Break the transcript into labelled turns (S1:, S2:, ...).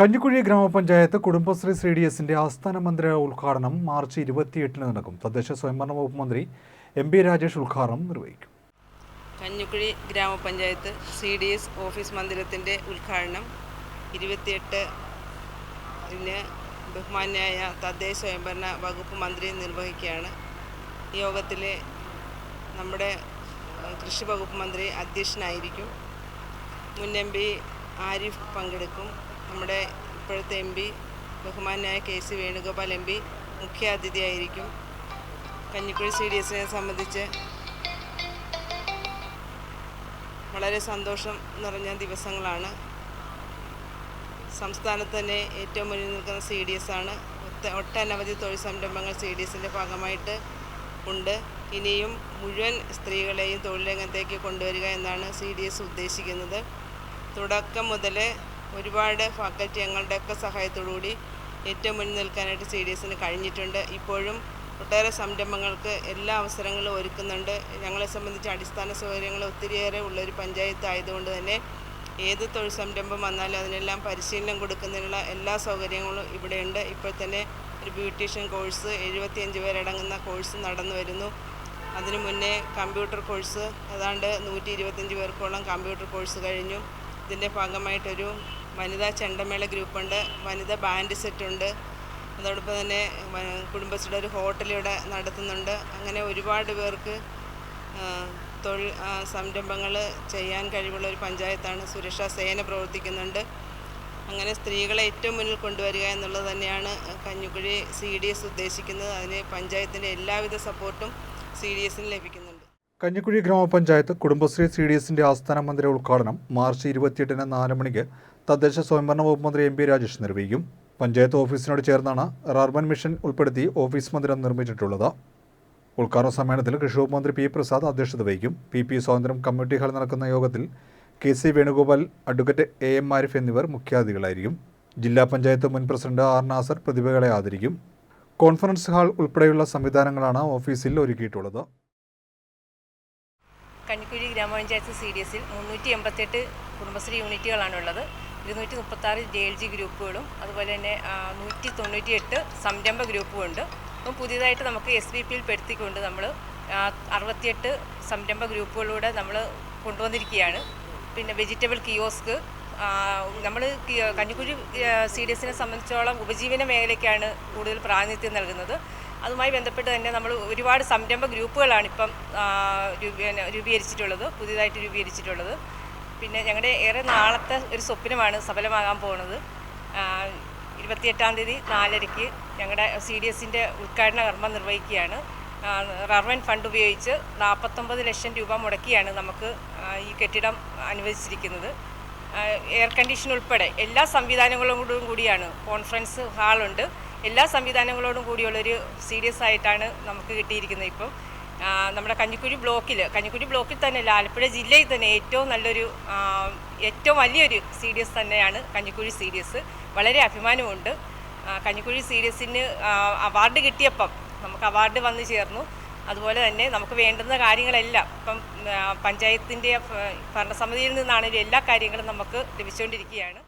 S1: കഞ്ഞിക്കുഴി ഗ്രാമപഞ്ചായത്ത് Kudumbashree C D എസിന്റെ ആസ്ഥാന മന്ദിര ഉദ്ഘാടനം മാർച്ച് ഇരുപത്തിയെട്ടിന് നടക്കും. തദ്ദേശ സ്വയംഭരണ വകുപ്പ് മന്ത്രി എം പി രാജേഷ് ഉദ്ഘാടനം നിർവഹിക്കും.
S2: കഞ്ഞിക്കുഴി ഗ്രാമപഞ്ചായത്ത് സി ഡി എസ് ഓഫീസ് മന്ദിരത്തിന്റെ ഉദ്ഘാടനം ഇരുപത്തിയെട്ട് ബഹുമാന്യായ തദ്ദേശ സ്വയംഭരണ വകുപ്പ് മന്ത്രി നിർവഹിക്കുകയാണ്. യോഗത്തിൽ നമ്മുടെ കൃഷി വകുപ്പ് മന്ത്രി അധ്യക്ഷനായിരിക്കും. മുൻ എം പി ആരിഫ് പങ്കെടുക്കും. നമ്മുടെ ഇപ്പോഴത്തെ എം പി ബഹുമാനായ K C Venugopal M P മുഖ്യാതിഥിയായിരിക്കും. Kanjikuzhi C D എസിനെ സംബന്ധിച്ച് വളരെ സന്തോഷം നിറഞ്ഞ ദിവസങ്ങളാണ്. സംസ്ഥാനത്ത് തന്നെ ഏറ്റവും മുന്നിൽ നിൽക്കുന്ന സി ഡി എസ് ആണ് ഒട്ടനവധി തൊഴിൽ സംരംഭങ്ങൾ സി ഡി എസിന്റെ ഭാഗമായിട്ട് ഉണ്ട്. ഇനിയും മുഴുവൻ സ്ത്രീകളെയും തൊഴിൽ രംഗത്തേക്ക് കൊണ്ടുവരിക എന്നാണ് സി ഡി എസ് ഉദ്ദേശിക്കുന്നത്. തുടക്കം മുതൽ ഒരുപാട് ഫാക്കൽറ്റി ഞങ്ങളുടെയൊക്കെ സഹായത്തോടുകൂടി ഏറ്റവും മുന്നിൽ നിൽക്കാനായിട്ട് സി ഡി എസിന് കഴിഞ്ഞിട്ടുണ്ട്. ഇപ്പോഴും ഒട്ടേറെ സംരംഭങ്ങൾക്ക് എല്ലാ അവസരങ്ങളും ഒരുക്കുന്നുണ്ട്. ഞങ്ങളെ സംബന്ധിച്ച് അടിസ്ഥാന സൗകര്യങ്ങൾ ഒത്തിരിയേറെ ഉള്ളൊരു പഞ്ചായത്ത് ആയതുകൊണ്ട് തന്നെ ഏത് തൊഴിൽ സംരംഭം വന്നാലും അതിനെല്ലാം പരിശീലനം കൊടുക്കുന്നതിനുള്ള എല്ലാ സൗകര്യങ്ങളും ഇവിടെയുണ്ട്. ഇപ്പോൾ തന്നെ ഒരു ബ്യൂട്ടീഷ്യൻ കോഴ്സ് എഴുപത്തിയഞ്ച് പേരടങ്ങുന്ന കോഴ്സ് നടന്നു വരുന്നു. അതിനു മുന്നേ കമ്പ്യൂട്ടർ കോഴ്സ് ഏതാണ്ട് നൂറ്റി ഇരുപത്തഞ്ച് പേർക്കോളം കമ്പ്യൂട്ടർ കോഴ്സ് കഴിഞ്ഞു. ഇതിന്റെ ഭാഗമായിട്ടൊരു വനിതാ ചെണ്ടമേള ഗ്രൂപ്പുണ്ട് വനിതാ ബാൻഡ് സെറ്റുണ്ട് അതോടൊപ്പം തന്നെ കുടുംബശ്രീയുടെ ഒരു ഹോട്ടൽ ഇവിടെ നടത്തുന്നുണ്ട്. അങ്ങനെ ഒരുപാട് പേർക്ക് തൊഴിൽ സംരംഭങ്ങൾ ചെയ്യാൻ കഴിവുള്ള ഒരു പഞ്ചായത്താണ് സുരക്ഷാ സേന പ്രവർത്തിക്കുന്നുണ്ട്. അങ്ങനെ സ്ത്രീകളെ ഏറ്റവും മുന്നിൽ കൊണ്ടുവരിക എന്നുള്ളത് തന്നെയാണ് കഞ്ഞുകുഴി സി ഡി എസ് ഉദ്ദേശിക്കുന്നത്. അതിന് പഞ്ചായത്തിന്റെ എല്ലാവിധ സപ്പോർട്ടും സി ഡി എസിന് ലഭിക്കുന്നുണ്ട്.
S1: കഞ്ഞിക്കുഴി ഗ്രാമപഞ്ചായത്ത് കുടുംബശ്രീ സി ഡി എസിന്റെ ആസ്ഥാന മന്ദിര ഉദ്ഘാടനം മാർച്ച് ഇരുപത്തിയെട്ടിന് നാല് മണിക്ക് തദ്ദേശ സ്വയംഭരണ വകുപ്പ് മന്ത്രി എം പി രാജേഷ് നിർവഹിക്കും. പഞ്ചായത്ത് ഓഫീസിനോട് ചേർന്നാണ് റർബൻ മിഷൻ ഉൾപ്പെടുത്തി ഓഫീസ് മന്ദിരം നിർമ്മിച്ചിട്ടുള്ളത്. ഉദ്ഘാടന സമ്മേളനത്തിൽ കൃഷി വകുപ്പ് മന്ത്രി പി പ്രസാദ് അധ്യക്ഷത വഹിക്കും. പി പി സ്വാതന്ത്ര്യം കമ്മ്യൂണിറ്റി ഹാളിൽ നടക്കുന്ന യോഗത്തിൽ K C Venugopal advocate A M Arif എന്നിവർ മുഖ്യാതിഥികളായിരിക്കും. ജില്ലാ പഞ്ചായത്ത് മുൻ പ്രസിഡന്റ് ആർ നാസർ പ്രതിഭകളെ ആദരിക്കും. കോൺഫറൻസ് ഹാൾ ഉൾപ്പെടെയുള്ള സംവിധാനങ്ങളാണ് ഓഫീസിൽ ഒരുക്കിയിട്ടുള്ളത്.
S3: കഞ്ഞിക്കുഴി ഗ്രാമപഞ്ചായത്ത് സി ഡി എസിൽ മുന്നൂറ്റി എൺപത്തെട്ട് കുടുംബശ്രീ യൂണിറ്റുകളാണുള്ളത്. ഇരുന്നൂറ്റി മുപ്പത്താറ് ജെ എൽ ജി ഗ്രൂപ്പുകളും അതുപോലെ തന്നെ നൂറ്റി തൊണ്ണൂറ്റി എട്ട് സംരംഭ ഗ്രൂപ്പുമുണ്ട് അപ്പം പുതിയതായിട്ട് നമുക്ക് എസ് ബി പിയിൽ പെടുത്തിക്കൊണ്ട് നമ്മൾ അറുപത്തിയെട്ട് സംരംഭ ഗ്രൂപ്പുകളിലൂടെ നമ്മൾ കൊണ്ടുവന്നിരിക്കുകയാണ്. പിന്നെ വെജിറ്റബിൾ കിയോസ്ക് നമ്മൾ കഞ്ഞിക്കുഴി സി ഡി എസിനെ സംബന്ധിച്ചോളം ഉപജീവന മേഖലയ്ക്കാണ് കൂടുതൽ പ്രാതിനിധ്യം നൽകുന്നത്. അതുമായി ബന്ധപ്പെട്ട് തന്നെ നമ്മൾ ഒരുപാട് സംരംഭ ഗ്രൂപ്പുകളാണ് ഇപ്പം രൂപീകരിച്ചിട്ടുള്ളത് പുതിയതായിട്ട് രൂപീകരിച്ചിട്ടുള്ളത്. പിന്നെ ഞങ്ങളുടെ ഏറെ നാളത്തെ ഒരു സ്വപ്നമാണ് സഫലമാകാൻ പോകുന്നത് ഇരുപത്തിയെട്ടാം തീയതി നാലരയ്ക്ക് ഞങ്ങളുടെ സി ഡി എസിന്റെ ഉദ്ഘാടന കർമ്മം നിർവഹിക്കുകയാണ്. റർവൻ ഫണ്ട് ഉപയോഗിച്ച് നാൽപ്പത്തൊമ്പത് ലക്ഷം രൂപ മുടക്കിയാണ് നമുക്ക് ഈ കെട്ടിടം അനുവദിച്ചിരിക്കുന്നത്. എയർ കണ്ടീഷൻ ഉൾപ്പെടെ എല്ലാ സംവിധാനങ്ങളോടും കൂടിയാണ് കോൺഫറൻസ് ഹാളുണ്ട്. എല്ലാ സംവിധാനങ്ങളോടും കൂടിയുള്ളൊരു സീരിയസ് ആയിട്ടാണ് നമുക്ക് കിട്ടിയിരിക്കുന്നത് ഇപ്പം. നമ്മുടെ കഞ്ഞിക്കുഴി ബ്ലോക്കിൽ കഞ്ഞിക്കുഴി ബ്ലോക്കിൽ തന്നെ അല്ല ആലപ്പുഴ ജില്ലയിൽ തന്നെ ഏറ്റവും നല്ലൊരു ഏറ്റവും വലിയൊരു സി തന്നെയാണ് കഞ്ഞിക്കുഴി സി വളരെ അഭിമാനമുണ്ട്. കഞ്ഞിക്കുഴി സി അവാർഡ് കിട്ടിയപ്പം നമുക്ക് അവാർഡ് വന്നു ചേർന്നു. അതുപോലെ തന്നെ നമുക്ക് വേണ്ടുന്ന കാര്യങ്ങളെല്ലാം ഇപ്പം പഞ്ചായത്തിന്റെ ഭരണസമിതിയിൽ നിന്നാണെങ്കിലും എല്ലാ കാര്യങ്ങളും നമുക്ക് ലഭിച്ചുകൊണ്ടിരിക്കുകയാണ്.